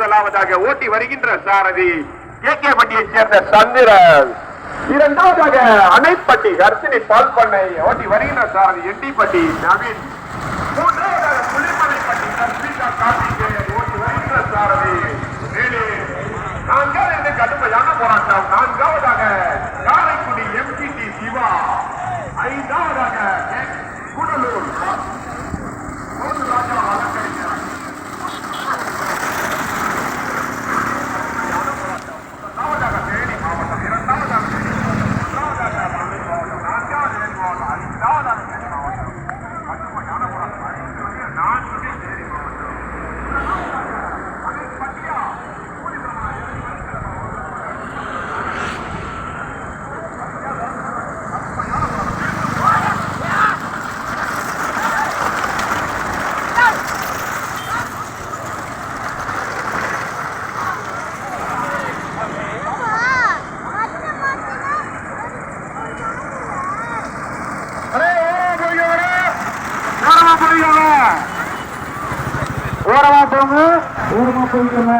முதலாவதாக ஓட்டி வருகின்ற சாரதி கே கே பட்டியை சேர்ந்த சந்திரன். இரண்டாவதாக அணைப்பட்டி ஹர்ஷினி பால் பண்ணை ஓட்டி வருகின்ற சாரதி எட்டிப்பட்டி நவீன். மூன்றாவதாக புலிமலைப்பட்டி சஸ்மிதா கார்த்திகேயன் ஓட்டி வருகின்ற சாரதி. நான்காவது கடுமையான போராட்டம். நான்காவதாக ஓரமா போங்க ஓரமா போங்க